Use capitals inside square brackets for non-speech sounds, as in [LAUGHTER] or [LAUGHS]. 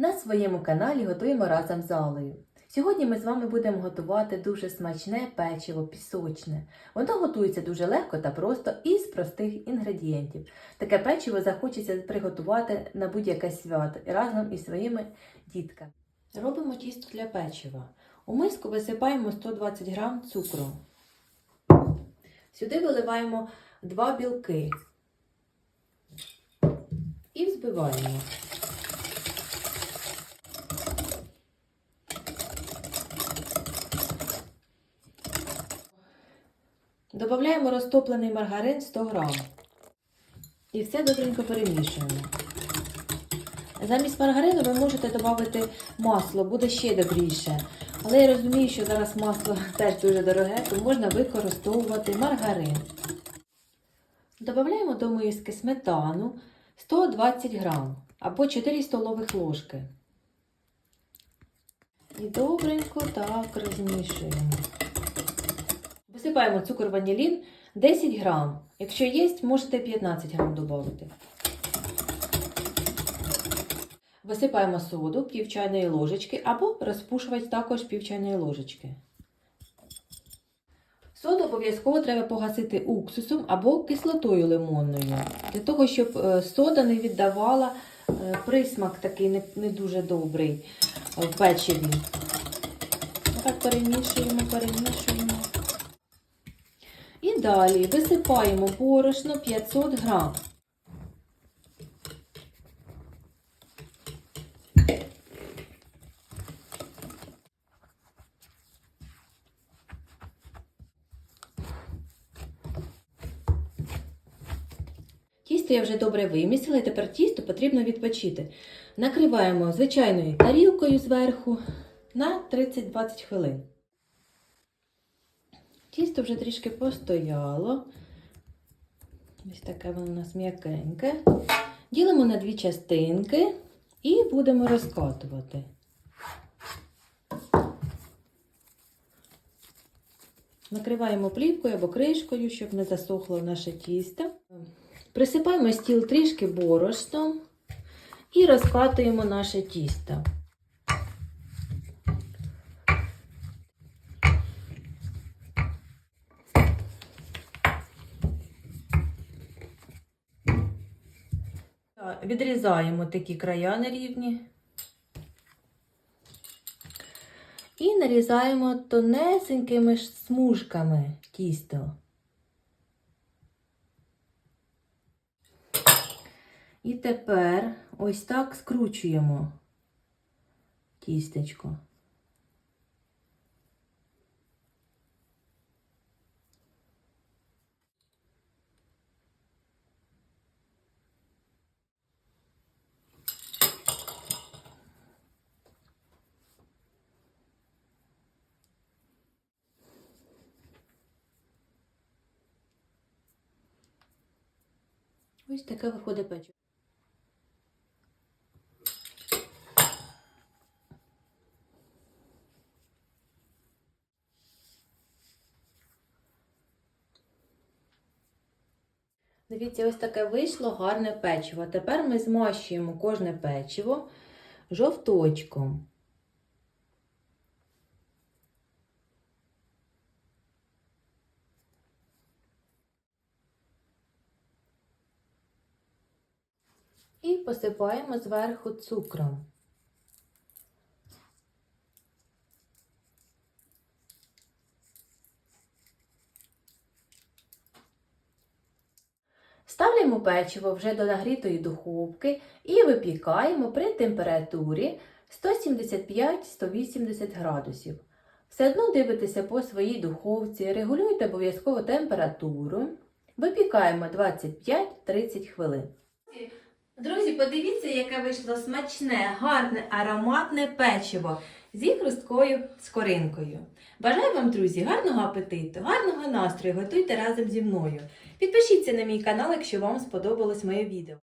на своєму каналі Готуємо разом з Алею. Сьогодні ми з вами будемо готувати дуже смачне печиво пісочне. Воно готується дуже легко та просто із простих інгредієнтів. Таке печиво захочеться приготувати на будь-яке свято разом із своїми дітками. Робимо тісто для печива. У миску висипаємо 120 г цукру. Сюди виливаємо 2 білки і взбиваємо. Додаємо розтоплений маргарин 100 грам. І все добренько перемішуємо. Замість маргарину ви можете додати масло, буде ще добріше. Але я розумію, що зараз масло [LAUGHS] теж дуже дороге, то можна використовувати маргарин. Додаємо до миски сметану 120 грам або 4 столових ложки. І добренько так розмішуємо. Висипаємо цукор ванілін 10 грам. Якщо є, можете 15 грам додати. Висипаємо соду пів чайної ложечки або розпушувач також пів чайної ложечки. Соду обов'язково треба погасити уксусом або кислотою лимонною, для того, щоб е, сода не віддавала е, присмак такий не, не дуже добрий е, в печиві. Так перемішуємо, перемішуємо. Далі висипаємо борошно 500 грам. Тісто я вже добре вимісила, і тепер тісто потрібно відпочити. Накриваємо звичайною тарілкою зверху на 30-20 хвилин. Тісто вже трішки постояло. Ось таке воно у нас м'якеньке. Ділимо на дві частинки і будемо розкатувати. Накриваємо плівкою або кришкою, щоб не засохло наше тісто. Присипаємо стіл трішки борошном і розкатуємо наше тісто. Відрізаємо такі края нерівні. І нарізаємо тонесенькими смужками тісто. І тепер ось так скручуємо тістечко. Ось таке виходить печиво. Дивіться, ось таке вийшло гарне печиво. Тепер ми змащуємо кожне печиво жовточком. І посипаємо зверху цукром. Ставляємо печиво вже до нагрітої духовки і випікаємо при температурі 175-180 градусів. Все одно дивитеся по своїй духовці, регулюйте обов'язково температуру. Випікаємо 25-30 хвилин. Друзі, подивіться, яке вийшло смачне, гарне, ароматне печиво зі хрусткою скоринкою. Бажаю вам, друзі, гарного апетиту, гарного настрою, готуйте разом зі мною. Підпишіться на мій канал, якщо вам сподобалось моє відео.